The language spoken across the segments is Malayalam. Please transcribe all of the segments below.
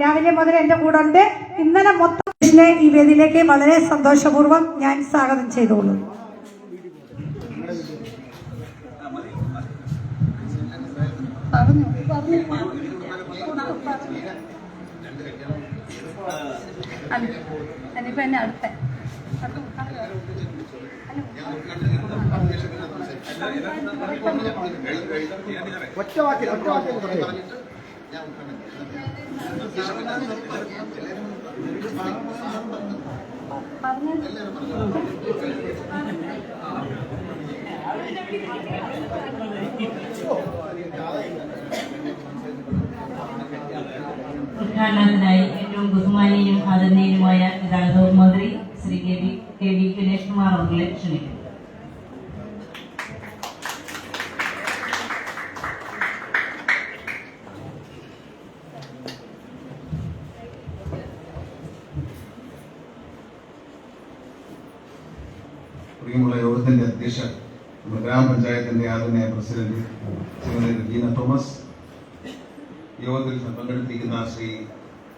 രാവിലെ മുതൽ എന്റെ കൂടെ ഉണ്ട്. ഇന്നലെ മൊത്തം ഈ വേദിയിലേക്ക് വളരെ സന്തോഷപൂർവം ഞാൻ സ്വാഗതം ചെയ്തോളൂ. ഒറ്റ വാക്കിൽ ഒറ്റ വാക്കിൽ തുടങ്ങി റീന തോമസ്. യോഗത്തിൽ പങ്കെടുത്തിരിക്കുന്ന ശ്രീ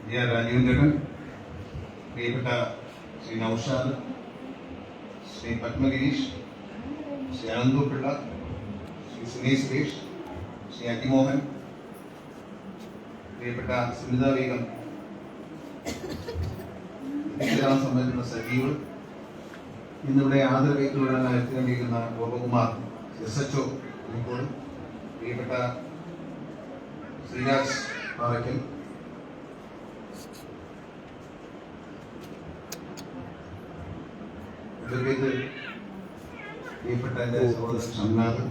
ജയ രാജീവേന്ദ്രൻ പ്രിയപ്പെട്ട ശ്രീ നൌഷാദ് ശ്രീ പത്മഗിരീഷ് ശ്രീ അനന്തു പിള്ള ശ്രീ സുനീഷ് സുരേഷ് ശ്രീ അജിമോഹൻ പ്രിയപ്പെട്ട സുനിത വേഗം സംബന്ധിച്ചുള്ള സജീവ് ഇന്നിവിടെ ആദരവേക്കുള്ള എത്തിക്കൊണ്ടിരിക്കുന്ന Gopakumar S H O Kozhikode പ്രിയപ്പെട്ട ശ്രീരാജ് പാറയ്ക്കൽ അഡ്വക്കേറ്റ് പ്രിയപ്പെട്ട എന്റെ സഹോദരൻ ഷംനാഥ്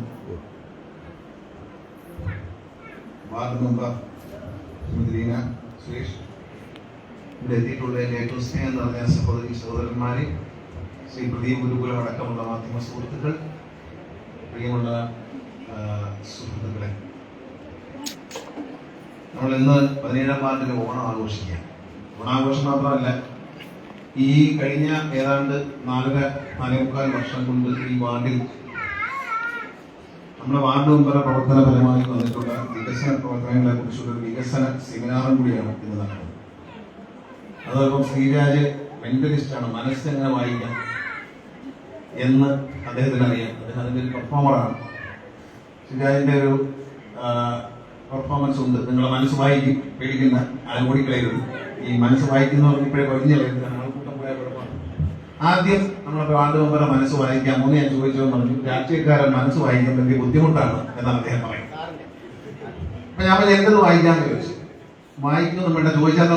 വാർഡ് മെമ്പർ ശ്രീമതി ലീന സുരേഷ്. ഇവിടെ എത്തിയിട്ടുള്ള എന്റെ ഏറ്റവും സ്നേഹം നിറഞ്ഞ സഹോദരി സഹോദരന്മാരെ ശ്രീ പ്രദീപ് ഗുരുകുലം അടക്കമുള്ള മാധ്യമ സുഹൃത്തുക്കൾ പ്രിയമുള്ള സുഹൃത്തുക്കളെ. നമ്മൾ ഇന്ന് പതിനേഴാം വാർഡിലെ ഓണം ആഘോഷിക്കുക ഓണാഘോഷം മാത്രമല്ല ഈ കഴിഞ്ഞ ഏതാണ്ട് നാലര നാലേ മുക്കാൽ വർഷം കൊണ്ട് ഈ വാർഡിൽ നമ്മുടെ വാർഡ് മെമ്പറ പ്രവർത്തന ഫലമായി വന്നിട്ടുള്ള വികസന പ്രവർത്തനങ്ങളെ കുറിച്ചുള്ള വികസന സെമിനാറും കൂടിയാണ് ഇന്ന് നടക്കുന്നത്. അതോടൊപ്പം ശ്രീരാജ് മെന്റലിസ്റ്റാണ് മനസ്സെങ്ങനെ വായിക്കാം എന്ന് അദ്ദേഹത്തിന് അറിയാം അദ്ദേഹം അതിന്റെ ഒരു പെർഫോമറാണ് ശ്രീരാജിന്റെ ഒരു പെർഫോമൻസ് ഉണ്ട്. നിങ്ങളെ മനസ്സ് വായിക്കും. പേടിക്കുന്ന ആരും ഈ മനസ്സ് വായിക്കുന്നവർ ഇപ്പോഴേ പറഞ്ഞില്ലായിരുന്നു നമ്മൾ ആദ്യം നമ്മുടെ വാർഡ് മെമ്പറെ മനസ്സ് വായിക്കാമോ എന്ന് ഞാൻ ചോദിച്ചോ പറഞ്ഞു രാഷ്ട്രീയക്കാരൻ മനസ്സ് വായിക്കാൻ വലിയ ബുദ്ധിമുട്ടാണ് എന്നാണ് അദ്ദേഹം പറയുന്നത്. അപ്പൊ ഞാൻ പറഞ്ഞു എന്തത് വായിക്കാന്ന് ചോദിച്ചു. വായിക്കുന്നു വേണ്ട ചോദിച്ചാൽ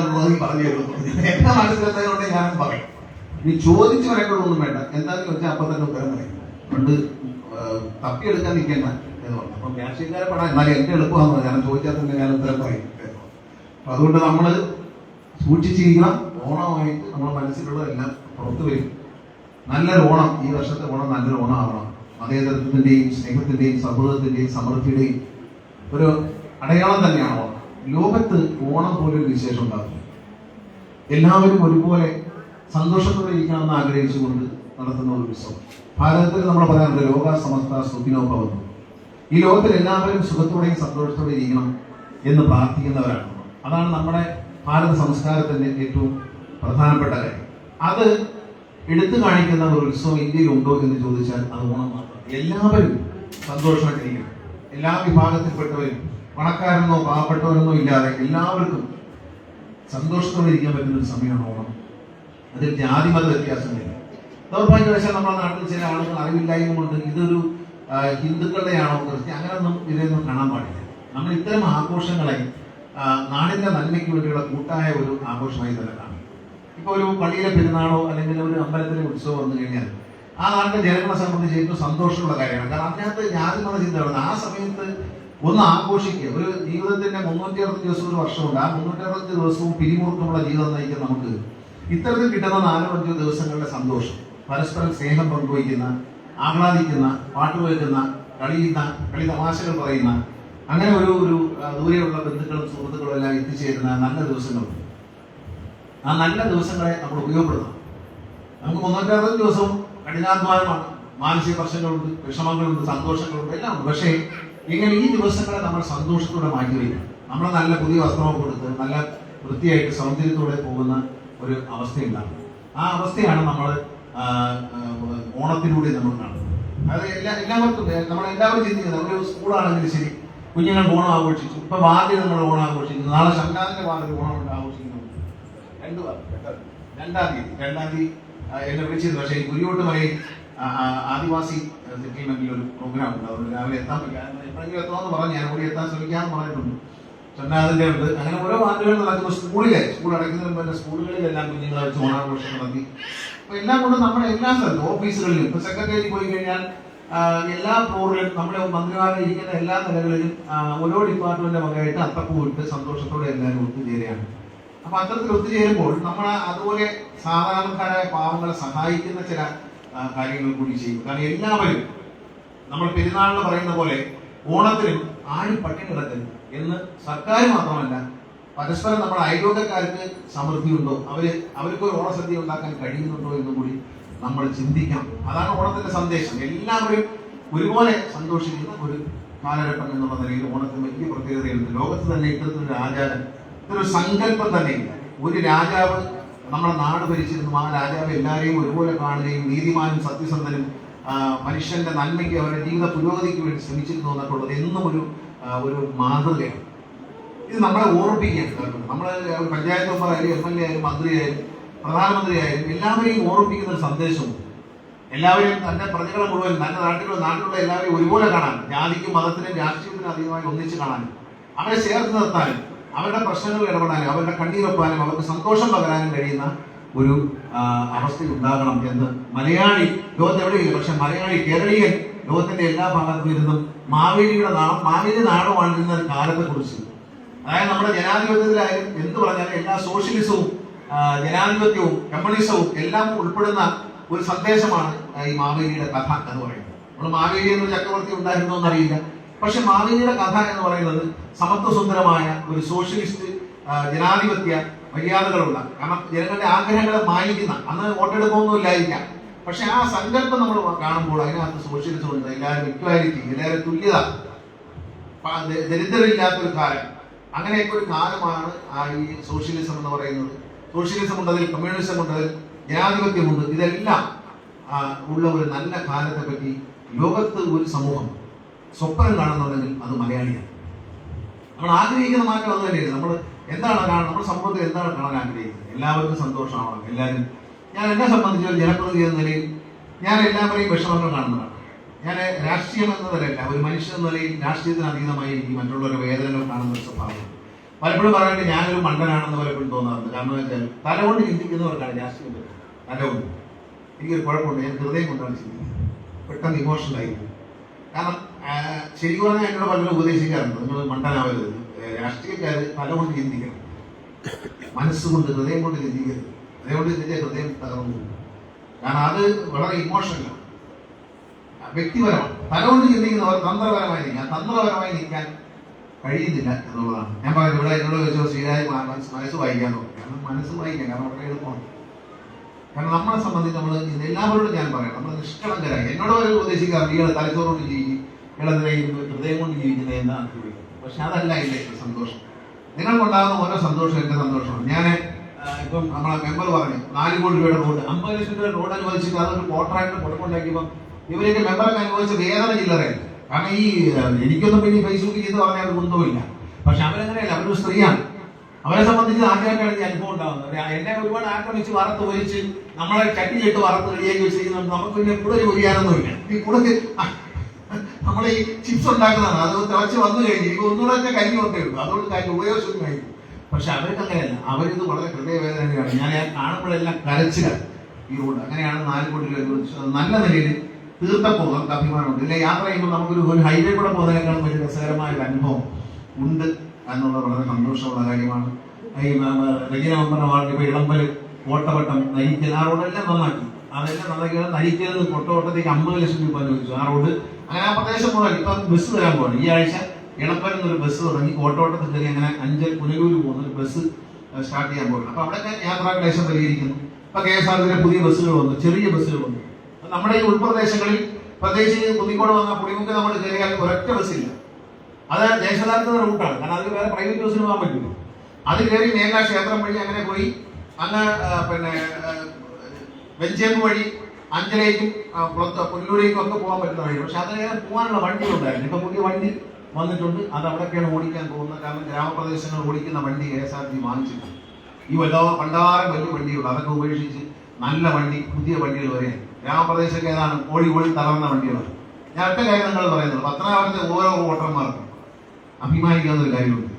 പറഞ്ഞു തരുന്നു എന്റെ മനസ്സിലെന്നതുകൊണ്ട് ഞാൻ പറയും. നീ ചോദിച്ചു വരക്കൊള്ളൊന്നും വേണ്ട. എന്താണെന്ന് ചോദിച്ചാൽ അപ്പൊ തന്നെ ഉത്തരം പറയും. പണ്ട് തപ്പിയെടുക്കാൻ നിൽക്കേണ്ട എന്ന് പറഞ്ഞു. അപ്പം രാഷ്ട്രീയക്കാരെ പടാം എന്നാലും എന്റെ എളുപ്പമാണെന്ന് ഞാൻ ചോദിച്ചാൽ തന്നെ ഞാൻ ഉത്തരം പറയും. അപ്പൊ അതുകൊണ്ട് നമ്മൾ സൂക്ഷിച്ചിരിക്കണം. ഓണമായിട്ട് നമ്മുടെ മനസ്സിലുള്ളതെല്ലാം പുറത്തു വരും. നല്ലൊരു ഓണം ഈ വർഷത്തെ ഓണം നല്ലൊരു ഓണമാവണം. ആവണം മതേതരത്വത്തിന്റെയും സ്നേഹത്തിന്റെയും സൗഹൃദത്തിന്റെയും സമൃദ്ധിയുടെയും ഒരു അടയാളം തന്നെയാണ് ഓണം. ലോകത്ത് ഓണം പോലൊരു വിശേഷം ഉണ്ടാകും എല്ലാവരും ഒരുപോലെ സന്തോഷത്തോടെ ഇരിക്കണമെന്ന് ആഗ്രഹിച്ചുകൊണ്ട് നടത്തുന്ന ഒരു ഉത്സവം. ഭാരതത്തിൽ നമ്മൾ പറയാറുണ്ട് ലോക സമസ്ത സുഖിനോ ഭവന്നു ഈ ലോകത്തിൽ എല്ലാവരും സുഖത്തോടെയും സന്തോഷത്തോടെയും ഇരിക്കണം എന്ന് പ്രാർത്ഥിക്കുന്നവരാണ്. അതാണ് നമ്മുടെ ഭാരത സംസ്കാരത്തിന്റെ ഏറ്റവും പ്രധാനപ്പെട്ട കാര്യം. അത് എടുത്തു കാണിക്കുന്ന ഒരു ഉത്സവം ഇന്ത്യയിൽ ഉണ്ടോ എന്ന് ചോദിച്ചാൽ അത് ഓണം എല്ലാവരും സന്തോഷമായിട്ടിരിക്കണം എല്ലാ വിഭാഗത്തിൽപ്പെട്ടവരും പണക്കാരനോ പാവപ്പെട്ടവരെന്നോ ഇല്ലാതെ എല്ലാവർക്കും സന്തോഷത്തോടെ ഇരിക്കാൻ പറ്റുന്ന ഒരു സമയമാണ് ഓണം. അതിൽ ജാതി മത വ്യത്യാസമില്ല. ദൗർഭാഗ്യവശാൽ നമ്മുടെ നാട്ടിൽ ചില ആളുകൾ അറിവില്ലായ്മ കൊണ്ട് ഇതൊരു ഹിന്ദുക്കളുടെയാണോ ക്രിസ്ത്യൻ അങ്ങനെയൊന്നും ഇതിനൊന്നും കാണാൻ പാടില്ല. നമ്മൾ ഇത്തരം ആഘോഷങ്ങളെ നാടിന്റെ നന്മയ്ക്ക് വേണ്ടിയുള്ള കൂട്ടായ ഒരു ആഘോഷമായി തന്നെ കാണും. ഇപ്പൊ ഒരു പള്ളിയിലെ പെരുന്നാളോ അല്ലെങ്കിൽ ഒരു അമ്പലത്തിലെ ഉത്സവം വന്നു കഴിഞ്ഞാൽ ആ നാട്ടിലെ ജനങ്ങളെ സംബന്ധിച്ച് ഏറ്റവും സന്തോഷമുള്ള കാര്യമാണ്. കാരണം അതിനകത്ത് ജാതി മത ചിന്ത വരുന്നത് ആ സമയത്ത് ഒന്ന് ആഘോഷിക്കുക. ഒരു ജീവിതത്തിന്റെ മുന്നൂറ്റി അറുപത്തി ദിവസം ഒരു വർഷമുണ്ട്. ആ മുന്നൂറ്റി അറുപത്തി ദിവസവും പിരിമുറുക്കമുള്ള ജീവിതം നയിക്കുന്ന നമുക്ക് ഇത്തരത്തിൽ കിട്ടുന്ന നാലോ അഞ്ചോ ദിവസങ്ങളുടെ സന്തോഷം പരസ്പരം സ്നേഹം പങ്കുവയ്ക്കുന്ന ആഹ്ലാദിക്കുന്ന പാട്ട് കേൾക്കുന്ന കളിയുന്ന കളി തമാശകൾ പറയുന്ന അങ്ങനെ ഒരു ഒരു ദൂരെയുള്ള ബന്ധുക്കളും സുഹൃത്തുക്കളും എല്ലാം എത്തിച്ചേരുന്ന നല്ല ദിവസങ്ങളുണ്ട്. ആ നല്ല ദിവസങ്ങളെ നമ്മൾ ഉപയോഗപ്പെടുത്തണം. നമുക്ക് മുന്നൂറ്ററുപത് ദിവസവും കഠിനാധ്വാനമാണ്. മാനസിക പ്രശ്നങ്ങളുണ്ട് വിഷമങ്ങളുണ്ട് സന്തോഷങ്ങളുണ്ട് എല്ലാം ഉണ്ട്. പക്ഷേ ഇങ്ങനെ ഈ ദിവസങ്ങളെ നമ്മൾ സന്തോഷത്തോടെ മാറ്റി വയ്ക്കണം. നമ്മൾ നല്ല പുതിയ വസ്ത്രമൊക്കെ കൊടുത്ത് നല്ല വൃത്തിയായിട്ട് സൗന്ദര്യത്തോടെ പോകുന്ന ഒരു അവസ്ഥയുണ്ടാകും. ആ അവസ്ഥയാണ് നമ്മൾ ഓണത്തിലൂടെ നമ്മൾ കാണുന്നത് അത് എല്ലാ എല്ലാവർക്കും നമ്മൾ എല്ലാവരും ചിന്തിക്കുന്നത് ഒരു സ്കൂളാണെങ്കിലും ശരി കുഞ്ഞുങ്ങൾ ഓണം ആഘോഷിച്ചു. ഇപ്പൊ വാർഡിൽ നമ്മൾ ഓണം ആഘോഷിക്കുന്നു. നാളെ ശങ്കാദിന്റെ വാർഡിൽ ഓണം ആഘോഷിക്കുന്നു. രണ്ടു രണ്ടാം തീയതി. രണ്ടാം തീയതി എന്നെ വിളിച്ചിരുന്നു. പക്ഷേ കുരിയോട്ട് ആ, ആദിവാസി സെറ്റിൽമെന്റിൽ ഒരു പ്രോഗ്രാം ഉണ്ട്. അതുകൊണ്ട് രാവിലെ എത്താൻ പറ്റില്ല എപ്പോഴെങ്കിലും എത്താമെന്ന് പറഞ്ഞു. ഞാൻ കൂടി എത്താൻ ശ്രമിക്കാമെന്ന് പറഞ്ഞിട്ടുണ്ട്. ചെന്നാതിന്റെ ഉണ്ട് അങ്ങനെ ഓരോ വാർഡുകൾ നടക്കുന്നു സ്കൂളിലെ സ്കൂൾ അടയ്ക്കുന്നതിന് മുമ്പ് സ്കൂളുകളിലെല്ലാം കുഞ്ഞുങ്ങളെ വെച്ച് ഓണാഘോഷം നടത്തി. അപ്പൊ എല്ലാം കൊണ്ടും നമ്മുടെ എല്ലാ സ്ഥലത്തും ഓഫീസുകളിലും ഇപ്പൊ സെക്രട്ടേറിയറ്റ് പോയി കഴിഞ്ഞാൽ എല്ലാ ഫ്ലോറിലും നമ്മുടെ മന്ത്രിമാരെ ഇരിക്കുന്ന എല്ലാ നിലകളിലും ഓരോ ഡിപ്പാർട്ട്മെന്റ് വകയായിട്ട് അത്തപ്പൂ ഇട്ട് സന്തോഷത്തോടെ എല്ലാവരും ഒത്തുചേരുകയാണ്. അപ്പൊ അത്തരത്തിൽ ഒത്തുചേരുമ്പോൾ നമ്മൾ അതുപോലെ സാധാരണക്കാരായ പാവങ്ങളെ സഹായിക്കുന്ന ചില കാര്യങ്ങൾ കൂടി ചെയ്യും കാരണം എല്ലാവരും നമ്മൾ പെരുന്നാളിന് പറയുന്ന പോലെ ഓണത്തിനും ആരും പട്ടിണി കിടക്കരുത് എന്ന് സർക്കാർ മാത്രമല്ല പരസ്പരം നമ്മുടെ അയൽവക്കക്കാർക്ക് സമൃദ്ധിയുണ്ടോ? അവർ അവർക്ക് ഒരു ഓണസദ്യ ഉണ്ടാക്കാൻ കഴിയുന്നുണ്ടോ എന്ന് കൂടി നമ്മൾ ചിന്തിക്കാം അതാണ് ഓണത്തിന്റെ സന്ദേശം. എല്ലാവരും ഒരുപോലെ സന്തോഷിക്കുന്ന ഒരു കാലഘട്ടം എന്നുള്ള നിലയിൽ ഓണത്തിന് വലിയ പ്രത്യേകതയുണ്ട്. ലോകത്ത് തന്നെ ഇത്തരത്തിലൊരു ആചാരം ഇത്തരം സങ്കല്പം തന്നെ ഒരു രാജാവ് നമ്മുടെ നാട് ഭരിച്ചിരുന്നു. ആ രാജാവ് എല്ലാവരെയും ഒരുപോലെ കാണുകയും നീതിമാനും സത്യസന്ധനും മനുഷ്യന്റെ നന്മയ്ക്ക് അവരുടെ ജീവിത പുരോഗതിക്ക് വേണ്ടി ശ്രമിച്ചിരുന്നു എന്നൊക്കെയുള്ളത് എന്നും ഒരു ഒരു മാതൃകയാണ്. ഇത് നമ്മളെ ഓർപ്പിക്കുകയാണ് നമ്മൾ പഞ്ചായത്ത് മെമ്പർ ആയാലും എം എൽ എ ആയാലും പ്രധാനമന്ത്രി പ്രധാനമന്ത്രിയായാലും എല്ലാവരെയും ഓർമ്മിപ്പിക്കുന്ന ഒരു സന്ദേശവും എല്ലാവരെയും തന്റെ പ്രജകളെ മുഴുവൻ തന്റെ നാട്ടിലുള്ള നാട്ടിലുള്ള എല്ലാവരെയും ഒരുപോലെ കാണാൻ ജാതിക്കും മതത്തിനും രാഷ്ട്രീയത്തിനും അധികമായി ഒന്നിച്ച് കാണാനും അവരെ ചേർത്ത് നിർത്താനും അവരുടെ പ്രശ്നങ്ങൾ ഇടപെടാനും അവരുടെ കണ്ണീരൊപ്പാനും അവർക്ക് സന്തോഷം പകരാനും കഴിയുന്ന ഒരു അവസ്ഥ ഉണ്ടാകണം എന്ന് മലയാളി ലോകത്ത് എവിടെയില്ല പക്ഷെ മലയാളി കേരളീയൻ ലോകത്തിന്റെ എല്ലാ ഭാഗത്തും ഇരുന്നും മാവേലിയുടെ നാളം മാവേലി നാടകമാണ് ഇരുന്ന കാലത്തെ കുറിച്ച് അതായത് നമ്മുടെ ജനാധിപത്യത്തിലായാലും എന്ത് പറഞ്ഞാലും എല്ലാ സോഷ്യലിസവും ജനാധിപത്യവും കമ്മ്യൂണിസവും എല്ലാം ഉൾപ്പെടുന്ന ഒരു സന്ദേശമാണ് ഈ മാവേലിയുടെ കഥ എന്ന് പറയുന്നത്. നമ്മൾ മാവേലി എന്നൊരു ചക്രവർത്തി ഉണ്ടായിരുന്നോ എന്നറിയില്ല. പക്ഷെ മാവേലിയുടെ കഥ എന്ന് പറയുന്നത് സമത്വസുന്ദരമായ ഒരു സോഷ്യലിസ്റ്റ് ജനാധിപത്യ മര്യാദകളുള്ള കാരണം ജനങ്ങളുടെ ആഗ്രഹങ്ങളെ മാനിക്കുന്ന അന്ന് വോട്ടെടുപ്പൊന്നും പക്ഷെ ആ സങ്കല്പം നമ്മൾ കാണുമ്പോൾ അതിനകത്ത് സോഷ്യലിസം ഉണ്ട് എല്ലാവരും ഇക്വാലിറ്റി എല്ലാവരും തുല്യത ദരിദ്രമില്ലാത്തൊരു കാലം. അങ്ങനെയൊക്കെ ഒരു കാലമാണ് ആ ഈ സോഷ്യലിസം എന്ന് പറയുന്നത്. സോഷ്യലിസം ഉണ്ട് അതിൽ കമ്മ്യൂണിസം ഉണ്ട് ജനാധിപത്യമുണ്ട്. ഇതെല്ലാം ഉള്ള ഒരു നല്ല കാലത്തെ പറ്റി ലോകത്ത് ഒരു സമൂഹം സ്വപ്നം കാണുന്നുണ്ടെങ്കിൽ അത് മലയാളിയാണ്. നമ്മൾ ആഗ്രഹിക്കുന്ന മാറ്റം അതല്ലേ? നമ്മൾ എന്താണ് കാണാൻ നമ്മുടെ സമൂഹത്തിൽ എന്താണ് കാണാൻ ആഗ്രഹിക്കുന്നത്? എല്ലാവർക്കും സന്തോഷമാവണം എല്ലാവരും ഞാൻ എന്നെ സംബന്ധിച്ച് ഒരു ജനപ്രതിനിധി എന്ന നിലയിൽ ഞാൻ എല്ലാവരെയും വിഷമങ്ങൾ കാണുന്നതാണ്. ഞാൻ രാഷ്ട്രീയം എന്ന നിലയില്ല ഒരു മനുഷ്യൻ എന്ന നിലയിൽ രാഷ്ട്രീയത്തിന് അതീതമായി എനിക്ക് മറ്റുള്ളവരുടെ വേദനകൾ കാണുന്ന ഒരു സ്വഭാവം പലപ്പോഴും പറയാണ്ട് ഞാനൊരു മണ്ടനാണെന്ന് പലപ്പോഴും തോന്നാറുണ്ട്. കാരണം വെച്ചാൽ തലകൊണ്ട് ചിന്തിക്കുന്നവർക്കാണ് രാഷ്ട്രീയം തലകൊണ്ട്. എനിക്കൊരു കുഴപ്പമുണ്ട് ഞാൻ ഹൃദയം കൊണ്ടാണ് ചിന്തിക്കുന്നത്. പെട്ടെന്ന് ഇമോഷണലായി പോകും. കാരണം ശരിക്കും പറഞ്ഞാൽ എന്നോട് പലരും ഉപദേശിക്കാറുണ്ട്. നിങ്ങൾ മണ്ടനാവരുത്. ഏ, രാഷ്ട്രീയക്കാര് തലകൊണ്ട് ചിന്തിക്കണം മനസ്സുകൊണ്ട് ഹൃദയം കൊണ്ട് ചിന്തിക്കരുത്. ഹൃദയം കൊണ്ട് ചിന്തിച്ച ഹൃദയം തകർന്നു കാരണം അത് വളരെ ഇമോഷണലാണ് വ്യക്തിപരമാണ്. തലകൊണ്ട് ചിന്തിക്കുന്നവർ തന്ത്രപരമായി നിൽക്കാൻ തന്ത്രപരമായി നിൽക്കാൻ കഴിയുന്നില്ല എന്നുള്ളതാണ്. ഞാൻ പറയുന്നത് ഇവിടെ എന്നോട് ചോദിച്ചോ ശ്രീരാജ് മനസ്സ് വായിക്കാൻ നോക്കും. കാരണം മനസ്സ് വായിക്കാം കാരണം വളരെ എളുപ്പമാണ്. കാരണം നമ്മളെ സംബന്ധിച്ച് നമ്മൾ ഇത് എല്ലാവരോടും ഞാൻ പറയാം നമ്മൾ നിഷ്കളങ്കരായി. എന്നോട് വരെ ഉപദേശിക്കാറുണ്ട് ഇയാൾ തലച്ചോറുകൊണ്ട് ജീവിക്കും ഇരുന്ന് ഹൃദയം കൊണ്ട് ജീവിക്കുന്നത് എന്നാണ് ചോദിക്കുന്നത്. പക്ഷെ അതല്ല എന്റെ സന്തോഷം. നിങ്ങൾക്കുണ്ടാകുന്ന ഓരോ സന്തോഷം എന്റെ സന്തോഷമാണ്. ഞാൻ ഇപ്പം നമ്മളെ മെമ്പർ പറഞ്ഞു നാല് കോടി രൂപയുടെ റോഡ് അമ്പത് ലക്ഷം രൂപയുടെ റോഡ് അനുവദിച്ചിട്ട് അതൊരു കോൺട്രാക്ട് കൊടുക്കൊണ്ടാക്കിയപ്പോൾ ഇവരൊക്കെ മെമ്പറൊക്കെ അനുവദിച്ച വേദന ചില്ലറയല്ല കാരണം ഈ എനിക്കൊന്നും പിന്നെ ഫേസ്ബുക്ക് ചെയ്ത് പറഞ്ഞാൽ ഒന്നുമില്ല പക്ഷെ അവരങ്ങനെയല്ല അവരൊരു സ്ത്രീയാണ്. അവരെ സംബന്ധിച്ച് ഈ അനുഭവം ഉണ്ടാകുന്നത് എന്നെ ഒരുപാട് ആക്രമിച്ച് വറുത്ത് ഒഴിച്ച് നമ്മളെ ചട്ടി ചട്ടിയിലിട്ട് വറുത്ത് റെഡിയാക്കി വെച്ചിരിക്കുന്നത് നമുക്ക് പിന്നെ കൂടുതൽ പൊരിയാനൊന്നുമില്ല ഈ കൂടുതൽ നമ്മൾ ഈ ചിപ്സ് ഉണ്ടാക്കുന്നതാണ്. അത് തിളച്ച് വന്നു കഴിഞ്ഞ് ഇപ്പൊ ഒന്നുകൂടെ കഞ്ഞി ഒക്കെ ഉള്ളൂ അതുകൊണ്ട് കാര്യം ഉപയോഗശൂന്യം കഴിഞ്ഞു പക്ഷെ അവർക്ക് അങ്ങനെയല്ല. അവരിത് വളരെ ഹൃദയവേദനയാണ്. ഞാൻ കാണുമ്പോഴെല്ലാം കരച്ചിലാണ് ഈ റോഡ് അങ്ങനെയാണ് നാല് കോടി നല്ല നിലയിൽ തീർത്ത നമുക്ക് അഭിമാനമുണ്ട്. ഇല്ല? യാത്ര ചെയ്യുമ്പോൾ നമുക്കൊരു ഒരു ഹൈവേ കൂടെ പോകുന്നതിനേക്കാളും വലിയ രസകരമായ ഒരു അനുഭവം ഉണ്ട്. എന്നുള്ളത് വളരെ സന്തോഷമുള്ള കാര്യമാണ്. ഈ റെഗിന മെമ്പർ വാർഡ് ഇപ്പോൾ ഇളമ്പൽ ഓട്ടവട്ടം നരിക്കൽ ആ റോഡെല്ലാം നന്നാക്കി. അതെല്ലാം നന്നാക്കി നരിക്കൽ പൊട്ടോട്ടത്തേക്ക് അമ്പത് ലക്ഷം രൂപ അനുവദിച്ചു ആ റോഡ് അങ്ങനെ ആ പ്രദേശം പോകാൻ ഇപ്പം ബസ് വരാൻ പോകണം ഈ ആഴ്ച ഇളപ്പരം എന്നൊരു ബസ് തുടങ്ങി ഓട്ടോട്ടത്തിൽ കയറി അങ്ങനെ അഞ്ചൽ പുനലൂര് പോകുന്ന ഒരു ബസ് സ്റ്റാർട്ട് ചെയ്യാൻ പോകണം അപ്പൊ അവിടെയൊക്കെ യാത്രാ ക്ലേശം പരിഹരിക്കുന്നു. ഇപ്പൊ കെ എസ് ആർ ടിയിലെ പുതിയ ബസ്സുകൾ വന്നു. ചെറിയ ബസ്സുകൾ വന്നു. നമ്മുടെ ഈ ഉൾപ്രദേശങ്ങളിൽ പ്രത്യേകിച്ച് പുതിക്കോട് വന്ന പുളിമുക്ക് നമ്മൾ കയറിയാൽ ഒരൊറ്റ ബസ്സില്ല. അത് ദേശസാൽകൃത റൂട്ടാണ് കാരണം അതിൽ വേറെ പ്രൈവറ്റ് ബസ്സിന് പോകാൻ പറ്റുള്ളൂ അത് കയറി മേഘാ ക്ഷേത്രം വഴി അങ്ങനെ പോയി. അന്ന് പിന്നെ വെഞ്ചേമ്പ് വഴി അഞ്ചലേക്കും പുല്ലൂരേക്കും ഒക്കെ പോകാൻ പറ്റുന്ന വഴി പക്ഷെ അത് പോകാനുള്ള വണ്ടി ഉണ്ടായിരുന്നു ഇപ്പൊ പുതിയ വണ്ടി വന്നിട്ടുണ്ട്. അത് അവിടെയൊക്കെയാണ് ഓടിക്കാൻ പോകുന്നത്. കാരണം ഗ്രാമപ്രദേശങ്ങൾ ഓടിക്കുന്ന വണ്ടി കെ എസ് ആർ ടി വാങ്ങിച്ചിട്ടുണ്ട്. ഈ വല്ല പണ്ടാരം വലിയ വണ്ടിയുണ്ട് അതൊക്കെ ഉപേക്ഷിച്ച് നല്ല വണ്ടി പുതിയ വണ്ടികൾ വരെ. ഗ്രാമപ്രദേശമൊക്കെ ഏതാണ്? ഓടി ഓടി തളർന്ന വണ്ടികളാണ്. ഞാൻ ഒറ്റ കാര്യം നിങ്ങൾ പറയുന്നത് പത്തനാപുരത്തെ ഓരോ വോട്ടർമാർക്കും അഭിമാനിക്കാവുന്ന ഒരു കാര്യമുണ്ട്.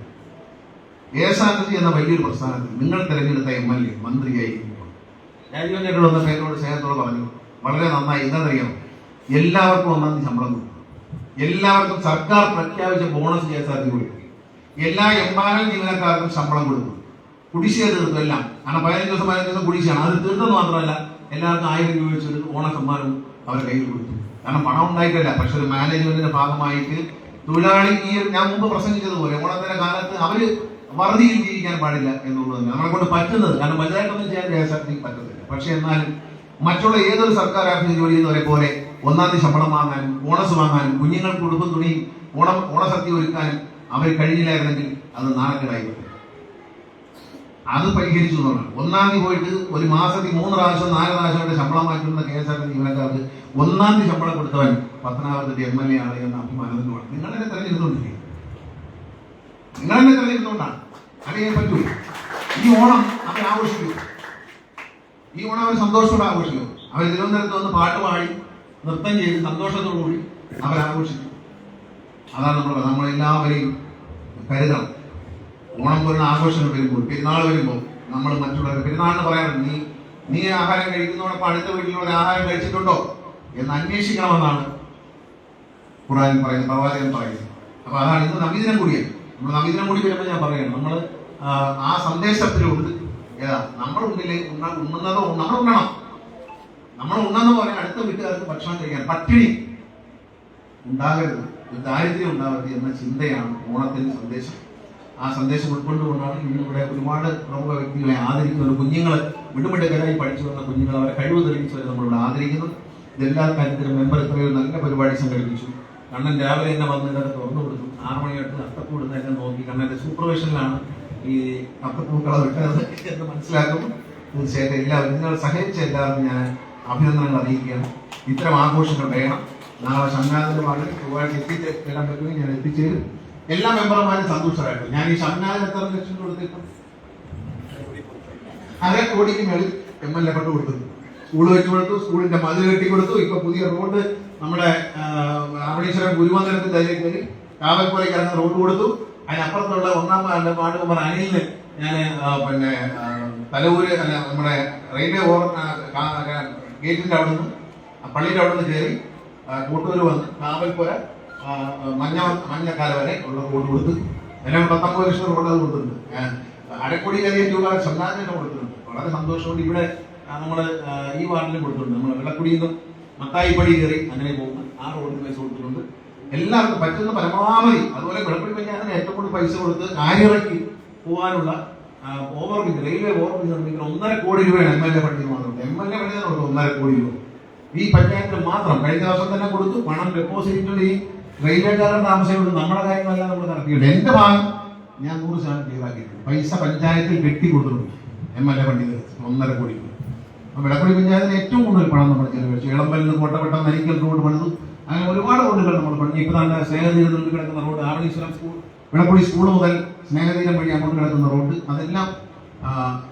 ടി എന്ന വലിയൊരു പ്രസ്ഥാനത്തിൽ നിങ്ങൾ തിരഞ്ഞെടുത്ത എം എൽ എ മന്ത്രിയായിരിക്കുമ്പോൾ. രാജീവൻ വന്ന പേരോട് സ്നേഹത്തോട് പറഞ്ഞു വളരെ നന്നായി. എന്താണെന്നറിയാം എല്ലാവർക്കും ഒന്നാം തീയതി ശമ്പളം കൊടുക്കും എല്ലാവർക്കും സർക്കാർ പ്രഖ്യാപിച്ച ബോണസ് ആർ ടി കൊടുക്കും എല്ലാ എംപാനൽ ജീവനക്കാർക്കും ശമ്പളം കൊടുക്കും. കുടിശ്ശിക തീർത്തു എല്ലാം. കാരണം പതിനഞ്ച് ദിവസം പതിനഞ്ച് ദിവസം കുടിശ്ശിയാണ് അത് തീർത്തെന്ന് മാത്രമല്ല എല്ലാവർക്കും ആയിരം രൂപ വെച്ചൊരു ഓണ സമ്മാനവും അവർ കയ്യിൽ കൊടുത്തു കാരണം പണം ഉണ്ടായിട്ടല്ല. പക്ഷെ ഒരു മാനേജ്മെന്റിന്റെ ഭാഗമായിട്ട് തൊഴിലാളി ഈ ഞാൻ മുമ്പ് പ്രസംഗിച്ചതുപോലെ ഓണത്തിന്റെ കാലത്ത് അവർ വറുതിയിൽ ജീവിക്കാൻ പാടില്ല എന്നുള്ളത് തന്നെ നമ്മളെ കൊണ്ട് പറ്റുന്നത് കാരണം വലുതായിട്ടൊന്നും ചെയ്യാൻ ടി പറ്റത്തില്ല പക്ഷെ എന്നാലും മറ്റുള്ള ഏതൊരു സർക്കാർ ആഫീസ് ജോലി ചെയ്യുന്നവരെ പോലെ ഒന്നാം തീയതി ശമ്പളം വാങ്ങാനും ബോണസ് വാങ്ങാനും കുഞ്ഞുങ്ങൾക്ക് ഉടുപ്പും തുണിയും ഓണം ഓണസദ്യ ഒരുക്കാനും അവർ കഴിഞ്ഞില്ലായിരുന്നെങ്കിൽ അത് നാണക്കേടായി. അത് പരിഹരിച്ചു പറഞ്ഞു. ഒന്നാം തീയതി പോയിട്ട് ഒരു മാസത്തിൽ മൂന്ന് പ്രാവശ്യം നാല് പ്രാവശ്യം ശമ്പളം മാറ്റുന്ന കെ എസ് ആർ ടി ജീവനക്കാർക്ക് ഒന്നാം തീയതി ശമ്പളം കൊടുത്തവൻ പത്തനാപുരത്തിന്റെ എം എൽ എ ആണ് എന്ന അഭിമാനത്തിന് പറഞ്ഞു നിങ്ങൾ എന്നെ തെരഞ്ഞെടുത്തോണ്ടില്ലേ നിങ്ങൾ എന്നെ തെരഞ്ഞെടുത്തോണ്ടാണ്. അറിയാൻ പറ്റൂ. ഈ ഓണം അവർ ആഘോഷിക്കൂ. ഈ ഓണം അവർ സന്തോഷത്തോടെ ആഘോഷിക്കൂ. അവർ തിരുവനന്തപുരത്ത് വന്ന് പാട്ട് പാടി നൃത്തം ചെയ്ത് സന്തോഷത്തോടു കൂടി അവർ ആഘോഷിക്കും. അതാണ് നമ്മൾ നമ്മളെല്ലാവരെയും കരുതണം. ഓണം പോലുള്ള ആഘോഷങ്ങൾ വരുമ്പോൾ പെരുന്നാൾ വരുമ്പോൾ നമ്മൾ മറ്റുള്ളവർ പെരുന്നാളിന് പറയാറുണ്ട് നീ നീ ആഹാരം കഴിക്കുന്നതോടൊപ്പം അടുത്ത വീട്ടിലൂടെ ആഹാരം കഴിച്ചിട്ടുണ്ടോ? എന്ന് അന്വേഷിക്കണമെന്നാണ് ഖുറാൻ പറയുന്നത് പ്രവാചകൻ പറയുന്നത്. അപ്പൊ അതാണ് ഇന്ന് നവീദിനം കൂടിയാണ്. നമ്മൾ നവീദിനം കൂടി വരുമ്പോൾ ഞാൻ പറയുന്നത് നമ്മൾ ആ സന്ദേശത്തിലുണ്ട്. ഏതാ? നമ്മൾ ഉണ്ണിലെ ഉണ്ണ ഉണ്ണുന്നതോ നമ്മൾ ഉണ്ണണം. നമ്മൾ ഉണ്ണെന്ന് പറയാൻ അടുത്ത വീട്ടുകാർക്ക് ഭക്ഷണം കഴിക്കാൻ പട്ടിണി ഉണ്ടാകരുത്. ഒരു ദാരിദ്ര്യം ഉണ്ടാവരുത് എന്ന ചിന്തയാണ് ഓണത്തിന്റെ സന്ദേശം. ആ സന്ദേശം ഉൾക്കൊണ്ടുകൊണ്ടാണ് ഇന്ന് ഇവിടെ ഒരുപാട് പ്രമുഖ വ്യക്തികളെ ആദരിക്കുന്നത് കുഞ്ഞുങ്ങൾ വിടുമിടുകരായി പഠിച്ചു വന്ന കുഞ്ഞുങ്ങൾ അവരെ കഴിവ് തെളിയിച്ചവരെ നമ്മളിവിടെ ആദരിക്കുന്നു. ഇതെല്ലാ കാര്യത്തിലും മെമ്പർ ഇത്രയും നല്ല പരിപാടി സംഘടിപ്പിച്ചു. കണ്ണൻ രാവിലെ തന്നെ വന്ന് ഇതൊക്കെ തുറന്നു കൊടുത്തു. ആറു മണി തൊട്ട് തന്നെ നോക്കി കണ്ണന്റെ സൂപ്പർവിഷനിലാണ് ഈ അത്തപ്പൂക്കളെ വിട്ടത് എന്ന് മനസ്സിലാക്കും തീർച്ചയായിട്ടും എല്ലാവരും നിങ്ങൾ സഹകരിച്ച എല്ലാവരും ഞാൻ അഭിനന്ദനങ്ങൾ അറിയിക്കുകയാണ്. ഇത്തരം ആഘോഷങ്ങൾ വേണം. നാളെ ഷംനാഥിന്റെ പാടിൽ ചൊവ്വാഴ്ച എത്തിച്ചേരാൻ പറ്റുമെങ്കിൽ ഞാൻ എത്തിച്ചേരും. എല്ലാ മെമ്പർമാരും സന്തുഷ്ടരായിട്ടു ഞാൻ ഈ ഷംനാഥിന് എത്ര ലക്ഷം കൊടുത്തിട്ടുണ്ട് അര കോടിക്ക് മേളിൽ എം എൽ എ ഫണ്ട് കൊടുക്കുന്നു. സ്കൂൾ വെച്ച് കൊടുത്തു സ്കൂളിന്റെ മതിൽ കെട്ടി കൊടുത്തു. ഇപ്പൊ പുതിയ റോഡ് നമ്മുടെ രാമണീശ്വരം ഗുരുമന്ദിരത്തിൽ അതിലേക്ക് കയറി കാവൽപ്പുറയ്ക്ക് ഇറങ്ങുന്ന റോഡ് കൊടുത്തു. അതിനപ്പുറത്തുള്ള ഒന്നാം വാർഡ് മെമ്പർ അനിലിന് ഞാൻ പിന്നെ തലവൂര് അല്ല നമ്മുടെ റെയിൽവേ കാ- ഗേറ്റിന്റെ അവിടെ നിന്ന് പള്ളിയുടെ അവിടെ നിന്ന് കയറി കൂട്ടൂര് വന്ന് കാവൽപ്പുര മഞ്ഞ മഞ്ഞക്കാല വരെ ഉള്ള റോഡ് കൊടുത്തു. എല്ലാം പത്തൊമ്പത് ലക്ഷം റോഡ് അത് കൊടുത്തിട്ടുണ്ട്. അരക്കോടിയിലധികം രൂപ സന്നാഹത്തിന് കൊടുത്തിട്ടുണ്ട്. വളരെ സന്തോഷമുണ്ട്. ഇവിടെ നമ്മൾ ഈ വാർഡിൽ കൊടുത്തിട്ടുണ്ട്. നമ്മൾ വെള്ളക്കുടിയിൽ നിന്നും മത്തായിപ്പടി കയറി അങ്ങനെ പോകുന്നു. ആ റോഡിന് പൈസ കൊടുത്തിട്ടുണ്ട്. എല്ലാവർക്കും പറ്റുന്ന പരമാവധി അതുപോലെ വെള്ളക്കുടി പഞ്ചായത്തിന് ഏറ്റവും കൂടുതൽ പൈസ കൊടുത്ത് കാര്യറക്കി പോകാനുള്ള over bridge railway over bridge നിർമ്മിക്കുന്ന ഒന്നര കോടി രൂപയാണ് എം എൽ എ പണി മാത്രം. എം എൽ എ പണി കൊടുത്തു ഒന്നര കോടി രൂപ. ഈ പഞ്ചായത്തിൽ മാത്രം കഴിഞ്ഞ വർഷം തന്നെ കൊടുത്തു. പണം ഡെപ്പോസിറ്റ് ഈ റെയിൽവേക്കാരുടെ താമസം കൊണ്ട് നമ്മുടെ കാര്യങ്ങളല്ല നമ്മൾ നടത്തിയിട്ടുണ്ട്. എന്റെ ഭാഗം ഞാൻ നൂറ് ശതമാനം ക്ലിയറാക്കിയിട്ടുണ്ട് പൈസ പഞ്ചായത്തിൽ കെട്ടി കൊടുത്തിട്ടുണ്ട് എം എൽ എ ഫണ്ടിൽ ഒന്നര കോടി. രൂപ അപ്പൊ വിളക്കുടി പഞ്ചായത്തിന് ഏറ്റവും കൂടുതൽ പണം നമ്മൾ ചെലവഴിച്ചു. ഇളമ്പലിൽ നിന്ന് നരിക്കൽ റോഡ് പണിതു. അങ്ങനെ ഒരുപാട് റോഡുകൾ നമ്മൾ പണിഞ്ഞു ഇപ്പൊ തന്നെ നിന്ന് കിടക്കുന്ന road Avaneeswaram school Vilakkudy school മുതൽ സ്നേഹതീരം വഴി അങ്ങോട്ട് കിടക്കുന്ന റോഡ്. അതെല്ലാം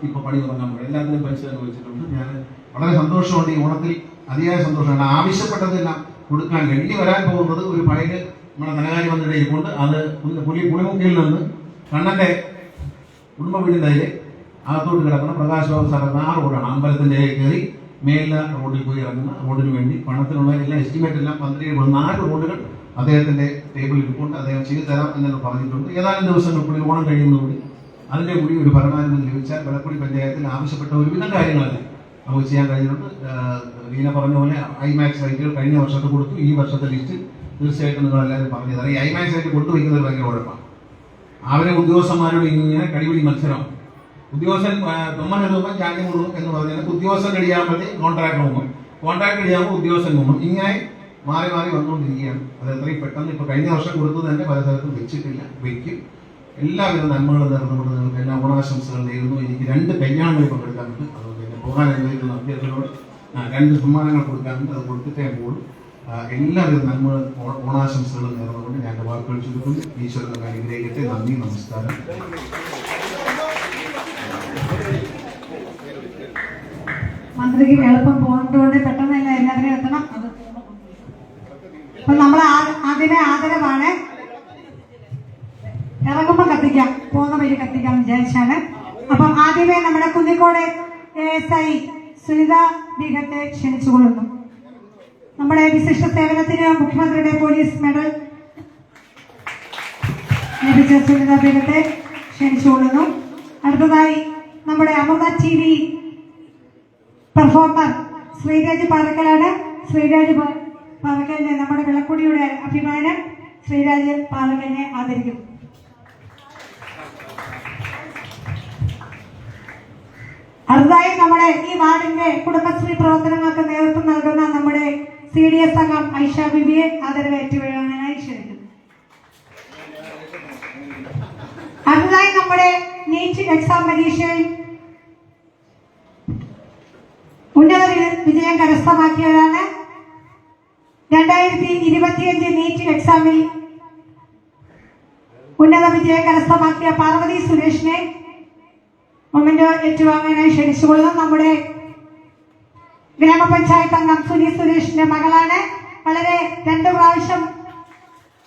ഇപ്പോൾ ഇപ്പൊ പണി തുടങ്ങാൻ പോകും എല്ലാത്തിനും പൈസ അനുവദിച്ചിട്ടുണ്ട് ഞാൻ വളരെ സന്തോഷമുണ്ട്. ഈ ഓണത്തിൽ അതിയായ സന്തോഷമാണ്. ആവശ്യപ്പെട്ടതെല്ലാം കൊടുക്കാൻ കഴിഞ്ഞ് വരാൻ പോകുന്നത് ഒരു ഫയൽ നമ്മുടെ ധനകാര്യ മന്ത്രിയുടെ ഇരിപ്പുണ്ട്. അത് പുലി പുളിമുക്കിൽ നിന്ന് കണ്ണന്റെ കുടുംബ വീടിന്റെ അതിലെ അകത്തോട്ട് കിടക്കുന്ന പ്രകാശ് ബാബു സാറിന് ആ റോഡാണ്. അമ്പലത്തിന്റെ കയറി മേല റോഡിൽ പോയി ഇറങ്ങുന്ന റോഡിന് വേണ്ടി പണത്തിനുള്ള എല്ലാ എസ്റ്റിമേറ്റ് എല്ലാം മന്ത്രി നാല് റോഡുകൾ അദ്ദേഹത്തിന്റെ ടേബിളിൽ ഇരിപ്പുണ്ട്. അദ്ദേഹം ചെയ്തു തരാം എന്ന് പറഞ്ഞിട്ടുണ്ട്. ഏതാനും ദിവസങ്ങൾക്കുള്ളിൽ ഓണം കഴിയുന്നതോടെ അതിന്റെ കൂടി ഒരു പരമാനുമതി ലഭിച്ചാൽ വെളക്കുടി പഞ്ചായത്തിൽ ആവശ്യപ്പെട്ട ഒരുവിധം കാര്യങ്ങളെല്ലാം നമുക്ക് ചെയ്യാൻ കഴിഞ്ഞിട്ടുണ്ട് ലീന പറഞ്ഞ പോലെ ഐമാക്സ് ലൈറ്റുകൾ കഴിഞ്ഞ വർഷത്തെ കൊടുത്തു. ഈ വർഷത്തെ ലിസ്റ്റ് തീർച്ചയായിട്ടും നിങ്ങൾ എല്ലാവരും പറഞ്ഞു തരാം ഈ ഐമാക്സ് ലൈറ്റ് കൊണ്ടുവയ്ക്കുന്നത് ഭയങ്കര കുഴപ്പമാണ് അവരെ ഉദ്യോഗസ്ഥന്മാരോട് ഇങ്ങനെ കടിപിടി മത്സരം. ഉദ്യോഗസ്ഥൻ തൊമ്മൻ എഴുതുമ്പോൾ ചാഞ്ഞു മുഴുവൻ എന്ന് പറഞ്ഞാൽ ഉദ്യോഗസ്ഥൻ കഴിയാകുമ്പോഴത്തേക്ക് കോൺട്രാക്ട് പോകും കോൺട്രാക്ട് കഴിയാകുമ്പോൾ ഉദ്യോഗസ്ഥൻ പോകും ഇങ്ങനെ മാറി മാറി വന്നുകൊണ്ടിരിക്കുകയാണ്. അത് എത്രയും പെട്ടെന്ന് ഇപ്പൊ കഴിഞ്ഞ വർഷം കൊടുത്തത് തന്നെ പല സ്ഥലത്തും വെച്ചിട്ടില്ല. വെക്കും. എല്ലാവിധ നന്മകളും നേർന്നുകൊണ്ട് നിങ്ങൾക്ക് എല്ലാ ഓണാശംസകൾ നേരുന്നു. എനിക്ക് രണ്ട് കല്യാണങ്ങളിൽ പങ്കെടുക്കാനുണ്ട്. അതുകൊണ്ട് അനുവദിക്കുന്ന അഭ്യർത്ഥനയോട് രണ്ട് സമ്മാനങ്ങൾ കൊടുക്കാറുണ്ട് അത് കൊടുത്തിട്ടേ പോകും എല്ലാവിധ നന്മ ഓണാശംസകളും നേർന്നുകൊണ്ട് ഞാൻ വാക്കുകൾ ചുരുക്കുന്നു. ഈശ്വരൻ നമ്മെ അനുഗ്രഹിക്കട്ടെ നന്ദി നമസ്കാരം. മന്ത്രിക്ക് എളുപ്പം പോകുന്നതുകൊണ്ട് പെട്ടെന്ന് തന്നെ എല്ലാവരും എത്തണം. അപ്പൊ നമ്മൾ അതിനെ ആദരവാണ്. ഇറങ്ങുമ്പോ കത്തിക്കാം. പോകുന്ന വഴി കത്തിക്കാം വിചാരിച്ചാണ്. അപ്പം ആദ്യമേ നമ്മുടെ കുന്നിക്കോട് എസ് ഐ സുനിത ബീഗത്തെ ക്ഷണിച്ചുകൊള്ളുന്നു. നമ്മുടെ വിശിഷ്ട സേവനത്തിന് മുഖ്യമന്ത്രിയുടെ പോലീസ് മെഡൽ ലഭിച്ച സുനിത ബീഗത്തെ ക്ഷണിച്ചുകൊള്ളുന്നു. അടുത്തതായി നമ്മുടെ Amrita T V performer Sreeraj പാറക്കലാണ്. Sreeraj പാറക്കലിനെ നമ്മുടെ വിളക്കുടിയുടെ അഭിമാനം ശ്രീരാജ് പാറക്കലിനെ ആദരിക്കും അടുത്തതായി നമ്മുടെ ഈ വാർഡിന്റെ കുടുംബശ്രീ പ്രവർത്തനങ്ങൾക്ക് നേതൃത്വം നൽകുന്ന നമ്മുടെ സി ഡി എസ് അംഗം ഐഷ ബിബിയെ ആദരവ് ഏറ്റുവാങ്ങാനായി ക്ഷണിക്കുന്നു. അടുത്തതായി നമ്മുടെ നീറ്റ് എക്സാം പരീക്ഷയിൽ ഉന്നത വിജയം കരസ്ഥമാക്കിയവരാണ്. രണ്ടായിരത്തി ഇരുപത്തിയഞ്ച് നീറ്റ് എക്സാമിൽ ഉന്നത വിജയം കരസ്ഥമാക്കിയ പാർവതി സുരേഷിനെ മൊമെന്റോ ഏറ്റുവാങ്ങാനായി ക്ഷണിച്ചുകൊള്ളുന്നു നമ്മുടെ ഗ്രാമപഞ്ചായത്ത് അംഗം സുനി സുരേഷിന്റെ മകളാണ്. വളരെ രണ്ടു പ്രാവശ്യം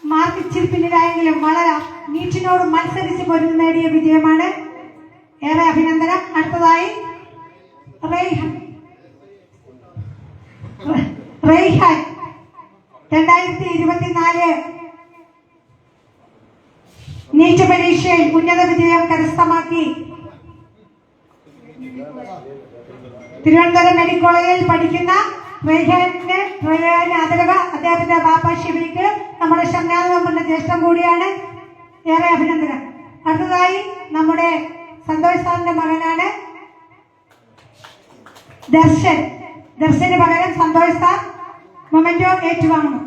മാർക്ക് ഇച്ചിരി പിന്നിലായെങ്കിലും വളരെ നീറ്റിനോട് മത്സരിച്ച് പൊരുതി നേടിയ വിജയമാണ്. ഏറെ അഭിനന്ദനം. അടുത്തതായി രണ്ടായിരത്തി ഇരുപത്തിനാല് നീറ്റ് പരീക്ഷയിൽ ഉന്നത വിജയം കരസ്ഥമാക്കി. തിരുവനന്തപുരം മെഡിക്കൽ കോളേജിൽ പഠിക്കുന്ന ആദരവ് അദ്ദേഹത്തിന്റെ ബാപ്പ ഷിബിക്ക് നമ്മുടെ ഷംനാഥ് മെമ്പറിന്റെ ജ്യേഷ്ഠം കൂടിയാണ്. ഏറെ അഭിനന്ദനം. അടുത്തതായി നമ്മുടെ സന്തോഷ് സാറിന്റെ മകനാണ് ദർശൻ. ദർശന് പകരം സന്തോഷ് സാർ മൊമെന്റോ ഏറ്റുവാങ്ങുന്നു.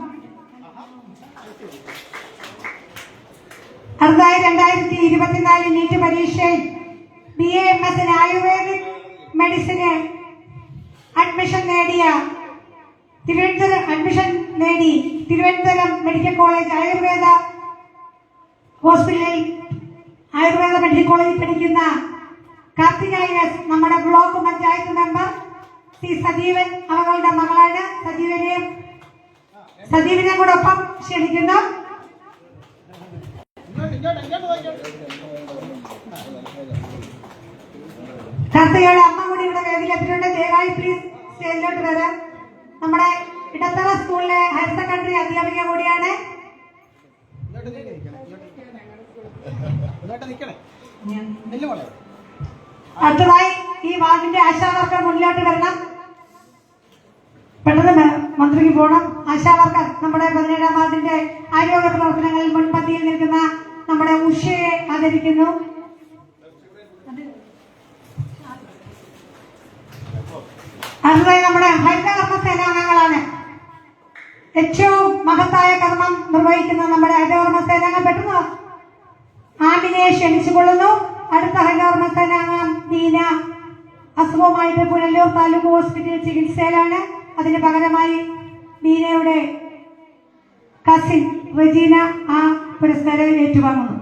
അടുത്തതായി രണ്ടായിരത്തി ഇരുപത്തിനാല് നീറ്റ് പരീക്ഷയിൽ ബി എ എം എസിന് ആയുർവേദിക് മെഡിസിന് അഡ്മിഷൻ നേടിയ തിരുവനന്തപുരം അഡ്മിഷൻ നേടി തിരുവനന്തപുരം മെഡിക്കൽ കോളേജ് ആയുർവേദ ഹോസ്പിറ്റലിൽ ആയുർവേദ മെഡിക്കൽ കോളേജിൽ പഠിക്കുന്ന കാർത്തികായ നമ്മുടെ block panchayat member C Sajeevan അവകളുടെ മകളാണ്. സജീവനെയും സജീവനെ കൂടെ ഒപ്പം ക്ഷണിക്കുന്നു. കാർത്തികയുടെ അമ്മ കൂടി ഇവിടെ വേദിയിലെത്തിയിട്ടുണ്ട്. ദയവായി പ്ലീസ് സ്റ്റേജിലോട്ട് വരാൻ നമ്മുടെ ഇടത്തറ സ്കൂളിലെ ഹയർ സെക്കൻഡറി അധ്യാപിക കൂടിയാണ്. അടുത്തതായി ഈ വാർഡിന്റെ ആശാവർക്കർ മുന്നിലോട്ട് വരണം. പെട്ടെന്ന് മന്ത്രിക്ക് പോകണം ആശാവർക്കർ നമ്മുടെ പതിനേഴാം വാർഡിന്റെ ആരോഗ്യ പ്രവർത്തനങ്ങളിൽ മുൻപന്തിയിൽ നിൽക്കുന്ന നമ്മുടെ ഉഷയെ ആദരിക്കുന്നു. അടുത്തതായി നമ്മുടെ ഹരിതകർമ്മ സേനാംഗങ്ങളാണ് ഏറ്റവും മഹത്തായ കർമ്മം നിർവഹിക്കുന്ന നമ്മുടെ ഹരിതകർമ്മ സേനാംഗം പെട്ടെന്ന് ആമിനെ ക്ഷണിച്ചുകൊള്ളുന്നു. അടുത്ത ഹരിതകർമ്മ സേനാംഗം ദീന അസുഖമായിട്ട് പുനലൂർ താലൂക്ക് ഹോസ്പിറ്റലിൽ ചികിത്സയിലാണ്. അതിന് പകരമായി ദീനയുടെ കസിൻ റജീന ആ പുരസ്കാരം ഏറ്റുവാങ്ങുന്നു.